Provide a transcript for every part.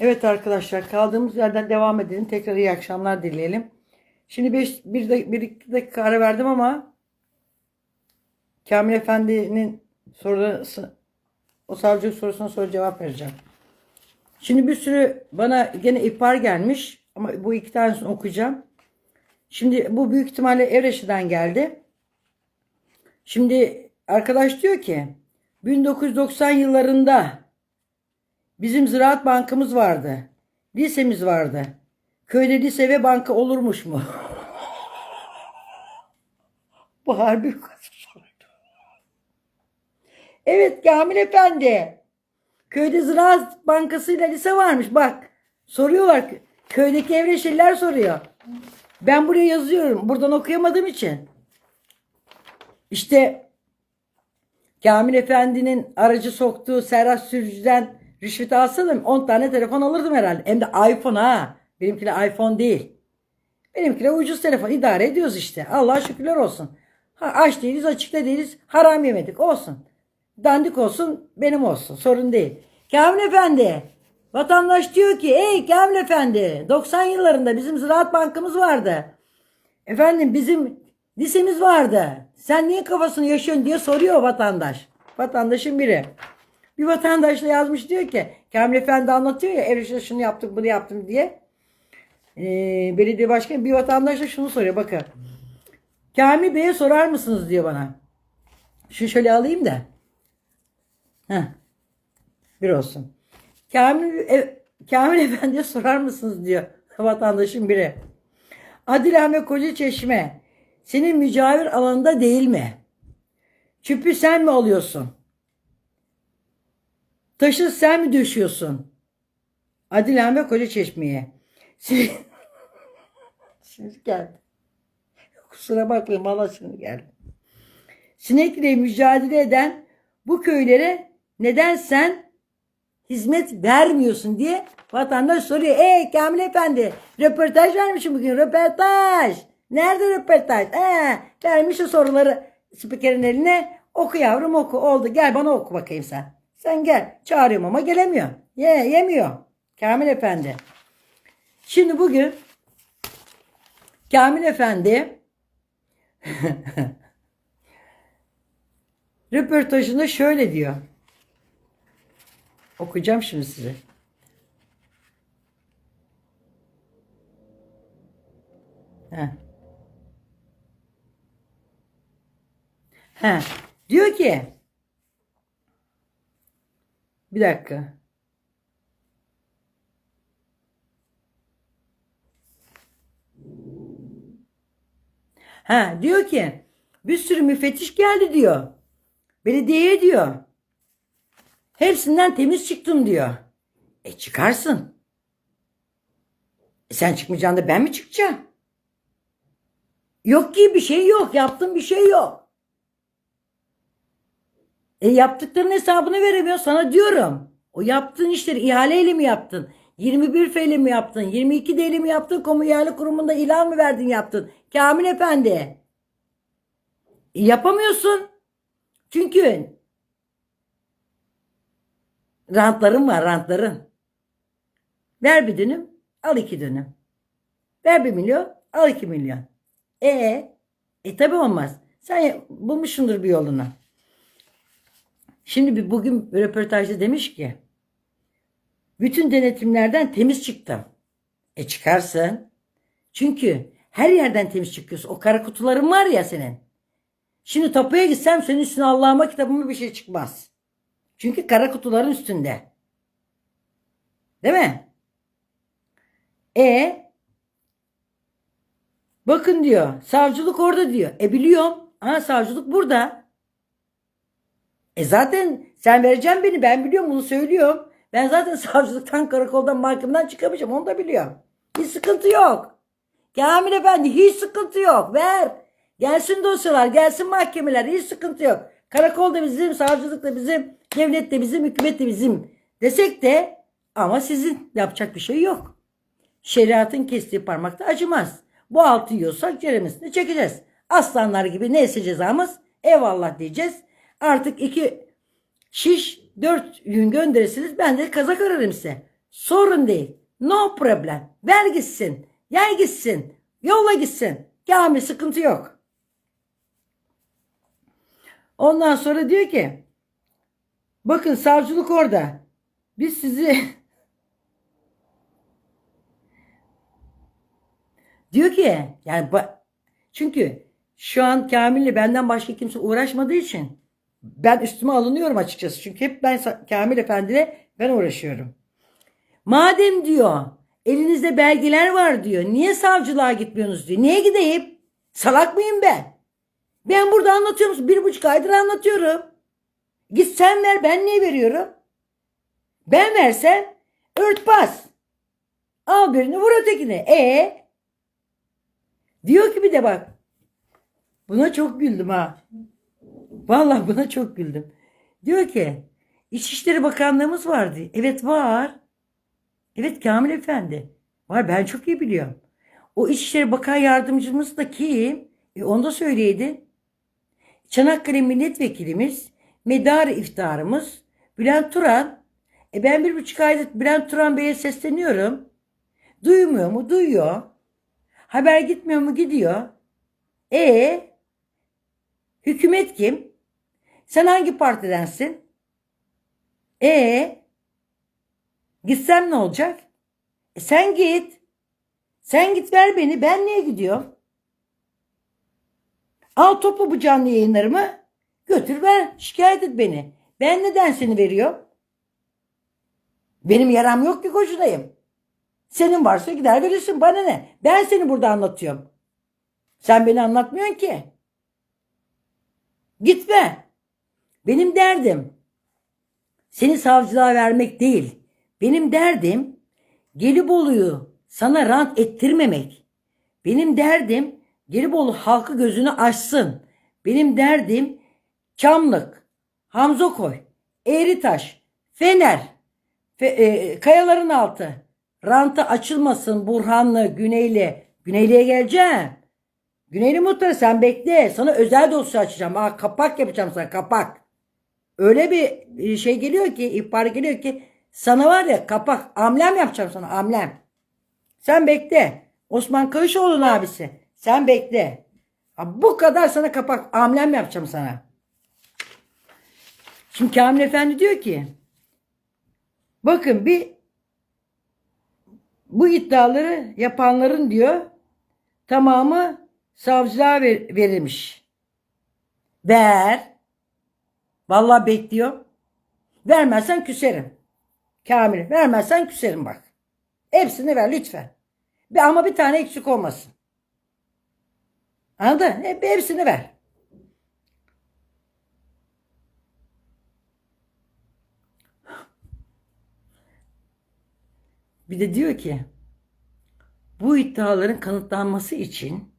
Evet arkadaşlar kaldığımız yerden devam edelim. Tekrar iyi akşamlar dileyelim. Şimdi 5 bir, dak- bir iki dakika ara verdim ama Kamil Efendi'nin sorusu o savcılık sorusuna sonra cevap vereceğim. Şimdi bir sürü bana gene ihbar gelmiş ama bu iki tanesini okuyacağım. Şimdi bu büyük ihtimalle Evreşi'den geldi. Şimdi arkadaş diyor ki 1990 yıllarında bizim Ziraat Bankamız vardı. Lisemiz vardı. Köyde lise ve banka olurmuş mu? Bu harbi. Evet Kamil Efendi. Köyde Ziraat Bankası ile lise varmış. Bak soruyorlar. Köydeki evreşiller soruyor. Ben buraya yazıyorum. Buradan okuyamadığım için. İşte Kamil Efendi'nin aracı soktuğu Serhat Sürücü'den rüşvet alsaydım 10 tane telefon alırdım herhalde. Hem de iPhone ha. Benimkiler iPhone değil. Benimkiler ucuz telefon. idare ediyoruz işte. Allah şükürler olsun. Ha, aç değiliz, açıkta değiliz. Haram yemedik. Olsun. Dandik olsun, benim olsun. Sorun değil. Kamil Efendi. Vatandaş diyor ki ey Kamil Efendi 90 yıllarında bizim Ziraat Bankamız vardı. Efendim bizim lisemiz vardı. Sen niye kafasını yaşıyorsun diye soruyor vatandaş. Vatandaşın biri. Bir vatandaş da yazmış diyor ki Kamil Efendi anlatıyor ya Erişte şunu yaptım bunu yaptım diye. Ee, belediye başkanı bir vatandaş da şunu soruyor bakın. Kamil Bey'e sorar mısınız diyor bana. Şunu şöyle alayım da. Heh. Bir olsun. Kamil, e, Kamil Efendi'ye sorar mısınız diyor vatandaşın biri. Adilahme Koca Çeşme senin mücavir alanında değil mi? Çüpü sen mi alıyorsun? Taşı sen mi döşüyorsun? Adilahme Koca Çeşme'ye. Şimdi, şimdi geldi. Kusura bakmayın valla şimdi geldi. Sinekle mücadele eden bu köylere neden sen hizmet vermiyorsun diye vatandaş soruyor. Ey Kamil Efendi röportaj vermişim bugün röportaj. Nerede röportaj? Ee, vermiş o soruları spikerin eline. Oku yavrum oku oldu gel bana oku bakayım sen. Sen gel çağırıyorum ama gelemiyor. Ye, yemiyor. Kamil Efendi. Şimdi bugün Kamil Efendi röportajında şöyle diyor. Okuyacağım şimdi size. Heh. Heh. Diyor ki bir dakika. Ha diyor ki bir sürü müfettiş geldi diyor. Belediyeye diyor. Hepsinden temiz çıktım diyor. E çıkarsın. E sen çıkmayacaksın ben mi çıkacağım? Yok ki bir şey yok. Yaptığın bir şey yok. E yaptıklarının hesabını veremiyor sana diyorum. O yaptığın işleri ihaleyle mi yaptın? 21 feyle mi yaptın? 22 değerli mi yaptın? Kamu ihale kurumunda ilan mı verdin yaptın? Kamil Efendi. E, yapamıyorsun. Çünkü rantların var rantların. Ver bir dönüm al iki dönüm. Ver bir milyon al iki milyon. E e tabi olmaz. Sen bulmuşsundur bir yolunu. Şimdi bir bugün röportajda demiş ki bütün denetimlerden temiz çıktım. E çıkarsın. Çünkü her yerden temiz çıkıyorsun. O kara kutuların var ya senin. Şimdi tapuya gitsem senin üstüne Allah'ıma kitabıma bir şey çıkmaz. Çünkü kara kutuların üstünde. Değil mi? E bakın diyor savcılık orada diyor. E biliyorum. Ha savcılık burada. E zaten sen vereceksin beni ben biliyorum bunu söylüyorum. Ben zaten savcılıktan karakoldan mahkemeden çıkamayacağım onu da biliyorum. Hiç sıkıntı yok. Kamil Efendi hiç sıkıntı yok. Ver. Gelsin dosyalar gelsin mahkemeler hiç sıkıntı yok. Karakol da bizim, savcılık da bizim, devlet de bizim, hükümet de bizim desek de ama sizin yapacak bir şey yok. Şeriatın kestiği parmakta acımaz. Bu altı yiyorsak ceremesini çekeceğiz. Aslanlar gibi neyse cezamız eyvallah diyeceğiz. Artık iki şiş dört gün gönderirsiniz ben de kazak ararım size. Sorun değil. No problem. Ver gitsin. Yay gitsin. Yolla gitsin. Kamil sıkıntı yok. Ondan sonra diyor ki bakın savcılık orada. Biz sizi diyor ki yani çünkü şu an Kamil'le benden başka kimse uğraşmadığı için ben üstüme alınıyorum açıkçası. Çünkü hep ben Kamil Efendi'yle ben uğraşıyorum. Madem diyor elinizde belgeler var diyor. Niye savcılığa gitmiyorsunuz diyor. Niye gideyim? Salak mıyım ben? Ben burada anlatıyorum. Bir buçuk aydır anlatıyorum. Git sen ver ben niye veriyorum? Ben versem örtbas. Al birini vur ötekine. E Diyor ki bir de bak. Buna çok güldüm ha. Vallahi buna çok güldüm. Diyor ki İçişleri Bakanlığımız vardı. Evet var. Evet Kamil Efendi. Var ben çok iyi biliyorum. O İçişleri Bakan Yardımcımız da kim? E onu da söyleydi. Çanakkale Milletvekilimiz, medarı iftarımız Bülent Turan. E ben bir buçuk aydır Bülent Turan Bey'e sesleniyorum. Duymuyor mu? Duyuyor. Haber gitmiyor mu? Gidiyor. E hükümet kim? Sen hangi partidensin? E gitsem ne olacak? E sen git. Sen git ver beni. Ben niye gidiyorum? Al topla bu canlı yayınlarımı. Götür ver. Şikayet et beni. Ben neden seni veriyorum? Benim yaram yok ki kocadayım. Senin varsa gider verirsin. Bana ne? Ben seni burada anlatıyorum. Sen beni anlatmıyorsun ki. Gitme. Benim derdim seni savcılığa vermek değil. Benim derdim Gelibolu'yu sana rant ettirmemek. Benim derdim Gelibolu halkı gözünü açsın. Benim derdim Çamlık, Hamzokoy, Eğritaş, Fener, Fe, e, Kayaların altı. Rantı açılmasın Burhanlı, Güneyli. Güneyli'ye geleceğim. Güneyli muhtarı sen bekle. Sana özel dosya açacağım. Aa, kapak yapacağım sana kapak. Öyle bir şey geliyor ki, ihbar geliyor ki sana var ya kapak, amlem yapacağım sana amlem. Sen bekle. Osman Kayışoğlu'nun abisi. Sen bekle. Ha, bu kadar sana kapak, amlem yapacağım sana. Şimdi Kamil Efendi diyor ki bakın bir bu iddiaları yapanların diyor tamamı savcılığa ver- verilmiş. Ver. Vallahi bekliyor. Vermezsen küserim. Kamil vermezsen küserim bak. Hepsini ver lütfen. Bir, ama bir tane eksik olmasın. Anladın? Hep, hepsini ver. Bir de diyor ki bu iddiaların kanıtlanması için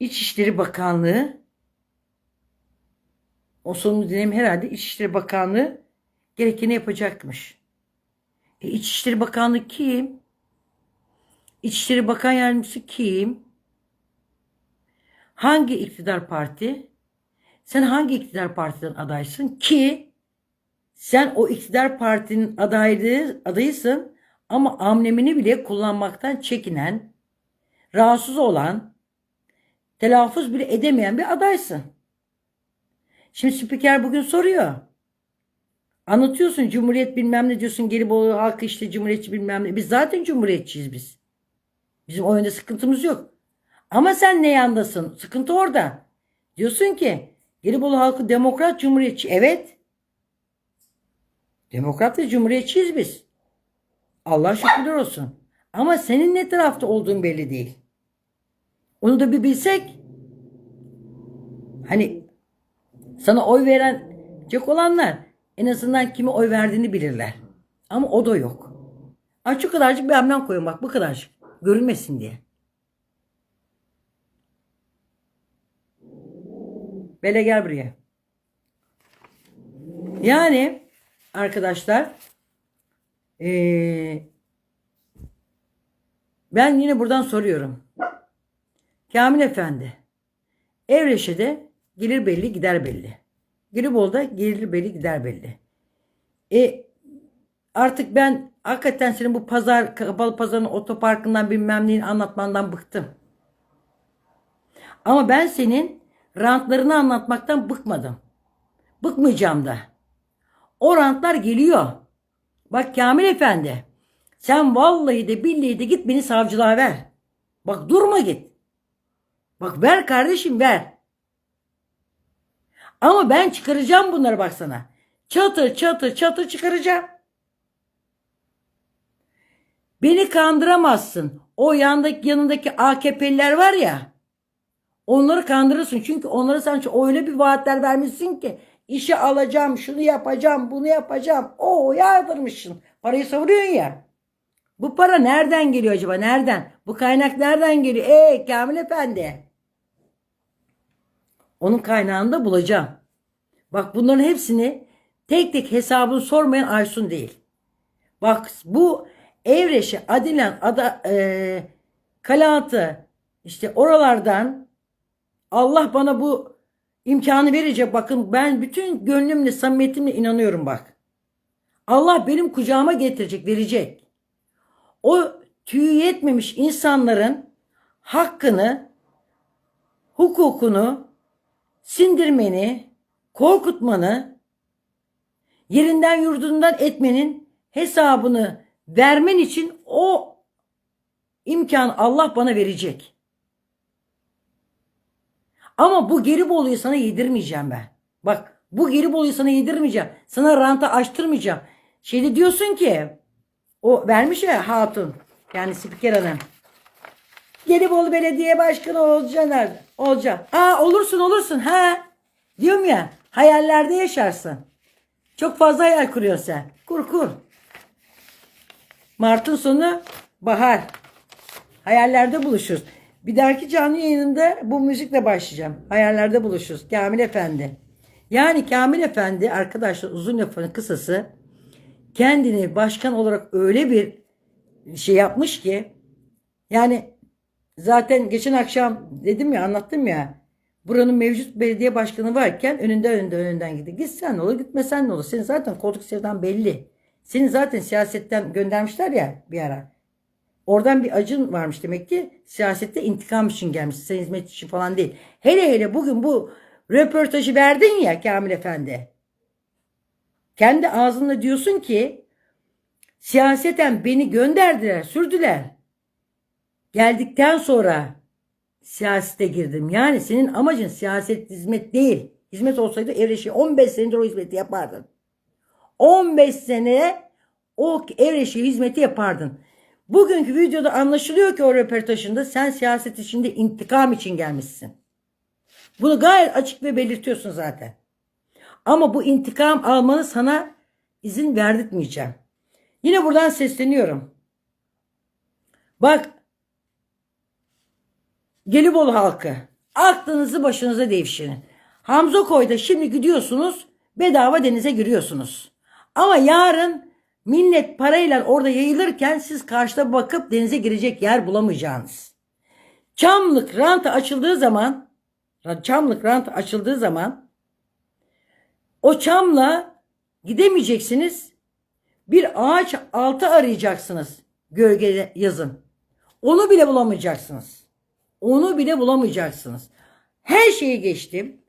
İçişleri Bakanlığı o sonunu dönem herhalde İçişleri Bakanlığı gerekeni yapacakmış. E, İçişleri Bakanlığı kim? İçişleri Bakan Yardımcısı kim? Hangi iktidar parti? Sen hangi iktidar partiden adaysın ki sen o iktidar partinin adaylığı, adayısın ama amlemini bile kullanmaktan çekinen, rahatsız olan, telaffuz bile edemeyen bir adaysın. Şimdi spiker bugün soruyor. Anlatıyorsun cumhuriyet bilmem ne diyorsun Gelibolu halkı işte cumhuriyetçi bilmem ne. Biz zaten cumhuriyetçiyiz biz. Bizim oyunda sıkıntımız yok. Ama sen ne yandasın? Sıkıntı orada. Diyorsun ki Gelibolu halkı demokrat cumhuriyetçi. Evet. Demokrat ve cumhuriyetçiyiz biz. Allah şükürler olsun. Ama senin ne tarafta olduğun belli değil. Onu da bir bilsek. Hani sana oy verecek olanlar en azından kime oy verdiğini bilirler. Ama o da yok. Ay şu kadarcık bir amblem koyun bak bu kadarcık. Görünmesin diye. Bele gel buraya. Yani arkadaşlar eee, ben yine buradan soruyorum. Kamil Efendi Evreşe'de gelir belli gider belli. Gelibolu'da gelir belli gider belli. E Artık ben hakikaten senin bu pazar, kapalı pazarın otoparkından bilmem neyin anlatmandan bıktım. Ama ben senin rantlarını anlatmaktan bıkmadım. Bıkmayacağım da. O rantlar geliyor. Bak Kamil Efendi. Sen vallahi de billahi de git beni savcılığa ver. Bak durma git. Bak ver kardeşim ver. Ama ben çıkaracağım bunları bak sana. Çatır çatır çatır çıkaracağım. Beni kandıramazsın. O yandaki yanındaki AKP'liler var ya. Onları kandırırsın. Çünkü onlara sen öyle bir vaatler vermişsin ki işi alacağım, şunu yapacağım, bunu yapacağım. O yağdırmışsın. Parayı savuruyorsun ya. Bu para nereden geliyor acaba? Nereden? Bu kaynak nereden geliyor? Ee Kamil Efendi. Onun kaynağını da bulacağım. Bak bunların hepsini tek tek hesabını sormayan Aysun değil. Bak bu Evreşi, Adilen, Ada, e, Kalaatı işte oralardan Allah bana bu imkanı verecek. Bakın ben bütün gönlümle, samimiyetimle inanıyorum bak. Allah benim kucağıma getirecek, verecek. O tüyü yetmemiş insanların hakkını, hukukunu sindirmeni, korkutmanı, yerinden yurdundan etmenin hesabını vermen için o imkan Allah bana verecek. Ama bu geri boluyu sana yedirmeyeceğim ben. Bak bu geri boluyu sana yedirmeyeceğim. Sana ranta açtırmayacağım. Şeyde diyorsun ki o vermiş ya hatun yani spiker hanım. Gelibolu Belediye Başkanı olacaksın. Olacaksın. Aa olursun olursun ha. Diyorum ya hayallerde yaşarsın. Çok fazla hayal kuruyorsun sen. Kur kur. Mart'ın sonu bahar. Hayallerde buluşuruz. Bir dahaki canlı yayınımda bu müzikle başlayacağım. Hayallerde buluşuruz. Kamil Efendi. Yani Kamil Efendi arkadaşlar uzun lafın kısası kendini başkan olarak öyle bir şey yapmış ki yani zaten geçen akşam dedim ya anlattım ya buranın mevcut belediye başkanı varken önünde önünde önünden gidiyor. Gitsen ne olur gitmesen ne olur. Senin zaten koltuk sevdan belli. Seni zaten siyasetten göndermişler ya bir ara. Oradan bir acın varmış demek ki siyasette intikam için gelmiş. Sen hizmet için falan değil. Hele hele bugün bu röportajı verdin ya Kamil Efendi. Kendi ağzınla diyorsun ki siyaseten beni gönderdiler, sürdüler. Geldikten sonra siyasete girdim. Yani senin amacın siyaset hizmet değil. Hizmet olsaydı Evreşi 15 senedir o hizmeti yapardın. 15 sene o Evreşi hizmeti yapardın. Bugünkü videoda anlaşılıyor ki o röportajında sen siyaset içinde intikam için gelmişsin. Bunu gayet açık ve belirtiyorsun zaten. Ama bu intikam almanı sana izin verdirtmeyeceğim. Yine buradan sesleniyorum. Bak Gelibolu halkı aklınızı başınıza devşirin. Hamza Koy'da şimdi gidiyorsunuz bedava denize giriyorsunuz. Ama yarın millet parayla orada yayılırken siz karşıda bakıp denize girecek yer bulamayacaksınız. Çamlık rantı açıldığı zaman Çamlık rantı açıldığı zaman o çamla gidemeyeceksiniz. Bir ağaç altı arayacaksınız gölgede yazın. Onu bile bulamayacaksınız. Onu bile bulamayacaksınız. Her şeyi geçtim.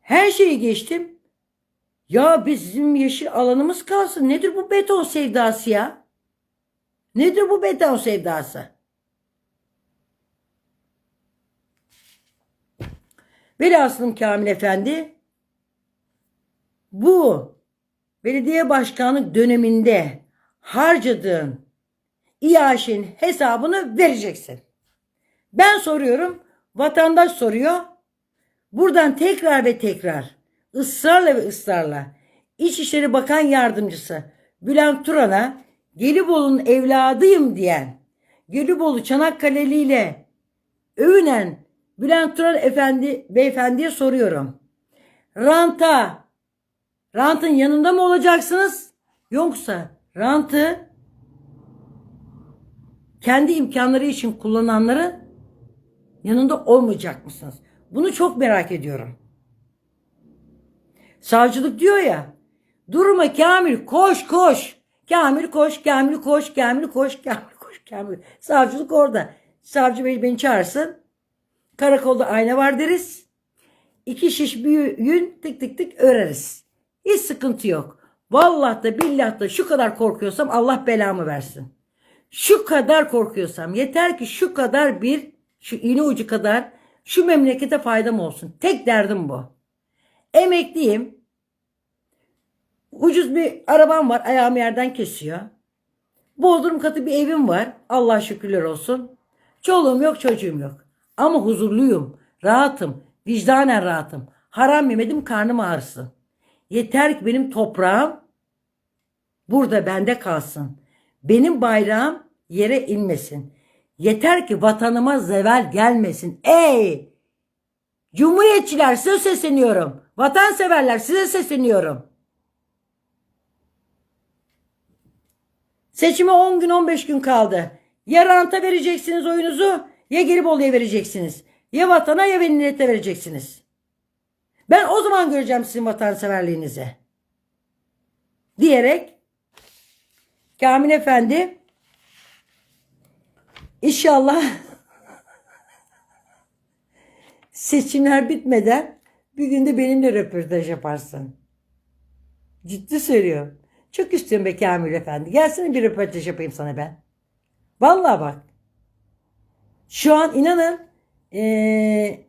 Her şeyi geçtim. Ya bizim yeşil alanımız kalsın. Nedir bu beton sevdası ya? Nedir bu beton sevdası? Velhasılım Kamil Efendi bu belediye başkanlık döneminde harcadığın İAŞ'in hesabını vereceksin. Ben soruyorum, vatandaş soruyor. Buradan tekrar ve tekrar ısrarla ve ısrarla İçişleri Bakan Yardımcısı Bülent Turan'a Gelibolu'nun evladıyım diyen Gelibolu Çanakkale'li ile övünen Bülent Turan Efendi beyefendiye soruyorum. Ranta rantın yanında mı olacaksınız? Yoksa rantı kendi imkanları için kullananların yanında olmayacak mısınız? Bunu çok merak ediyorum. Savcılık diyor ya Durma Kamil koş koş. Kamil koş, Kamil koş, Kamil koş, Kamil koş, Kamil. Savcılık orada. Savcı bey beni çağırsın. Karakolda ayna var deriz. İki şiş büyüğün tık tık tık öreriz. Hiç sıkıntı yok. Vallahi da billah da şu kadar korkuyorsam Allah belamı versin. Şu kadar korkuyorsam yeter ki şu kadar bir şu iğne ucu kadar şu memlekete faydam olsun. Tek derdim bu. Emekliyim. Ucuz bir arabam var. Ayağımı yerden kesiyor. Bodrum katı bir evim var. Allah şükürler olsun. Çoluğum yok çocuğum yok. Ama huzurluyum. Rahatım. Vicdanen rahatım. Haram yemedim karnım ağrısın. Yeter ki benim toprağım burada bende kalsın. Benim bayrağım yere inmesin. Yeter ki vatanıma zeval gelmesin. Ey! Cumhuriyetçiler size sesleniyorum. Vatanseverler size sesleniyorum. Seçime 10 gün 15 gün kaldı. Ya ranta vereceksiniz oyunuzu ya Gelibolu'ya vereceksiniz. Ya vatana ya millete vereceksiniz. Ben o zaman göreceğim sizin vatanseverliğinizi. Diyerek Kamil Efendi inşallah seçimler bitmeden bir günde benimle röportaj yaparsın. Ciddi söylüyorum. Çok istiyorum be Kamil Efendi. Gelsene bir röportaj yapayım sana ben. Vallahi bak. Şu an inanın eee,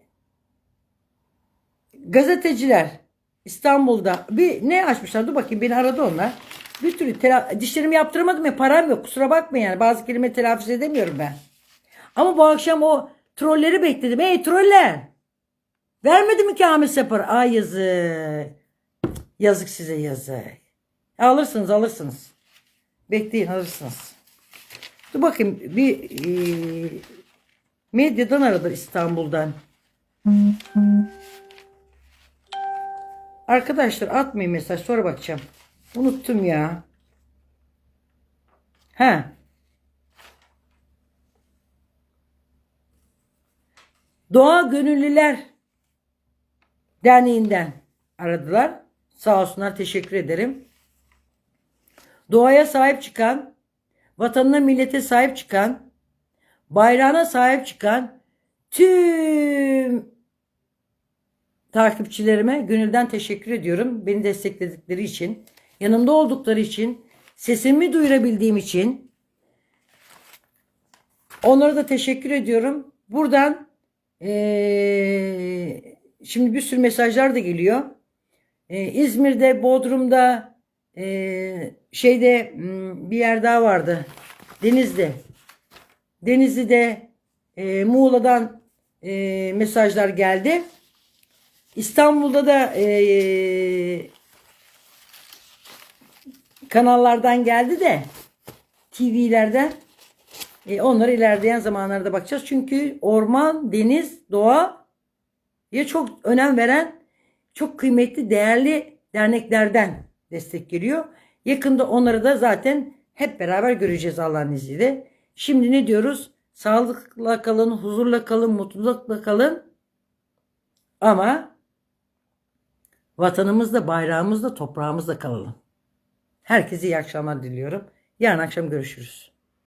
gazeteciler İstanbul'da bir ne açmışlar dur bakayım beni aradı onlar. Bir türlü dişlerimi yaptıramadım ya param yok kusura bakmayın yani bazı kelime telaffuz edemiyorum ben. Ama bu akşam o trolleri bekledim. Ey troller! Vermedi mi Kamil Sapar? Ay yazık. Yazık size yazık. Alırsınız alırsınız. Bekleyin alırsınız. Dur bakayım bir e, medyadan aradı İstanbul'dan. Arkadaşlar atmayın mesaj sonra bakacağım. Unuttum ya. Ha. Doğa Gönüllüler Derneği'nden aradılar. Sağ olsunlar teşekkür ederim. Doğaya sahip çıkan, vatanına millete sahip çıkan, bayrağına sahip çıkan tüm takipçilerime gönülden teşekkür ediyorum. Beni destekledikleri için, yanımda oldukları için, sesimi duyurabildiğim için onlara da teşekkür ediyorum. Buradan eee, şimdi bir sürü mesajlar da geliyor. Eee, İzmir'de, Bodrum'da, eee, şeyde hmm, bir yer daha vardı. Denizli. Denizli'de, eee, Muğla'dan eee, mesajlar geldi. İstanbul'da da eee, kanallardan geldi de TV'lerden e, onlara ilerleyen zamanlarda bakacağız. Çünkü orman, deniz, doğa ya çok önem veren çok kıymetli, değerli derneklerden destek geliyor. Yakında onları da zaten hep beraber göreceğiz Allah'ın izniyle. Şimdi ne diyoruz? Sağlıkla kalın, huzurla kalın, mutlulukla kalın. Ama vatanımızda, bayrağımızda, toprağımızda kalalım. Herkese iyi akşamlar diliyorum. Yarın akşam görüşürüz.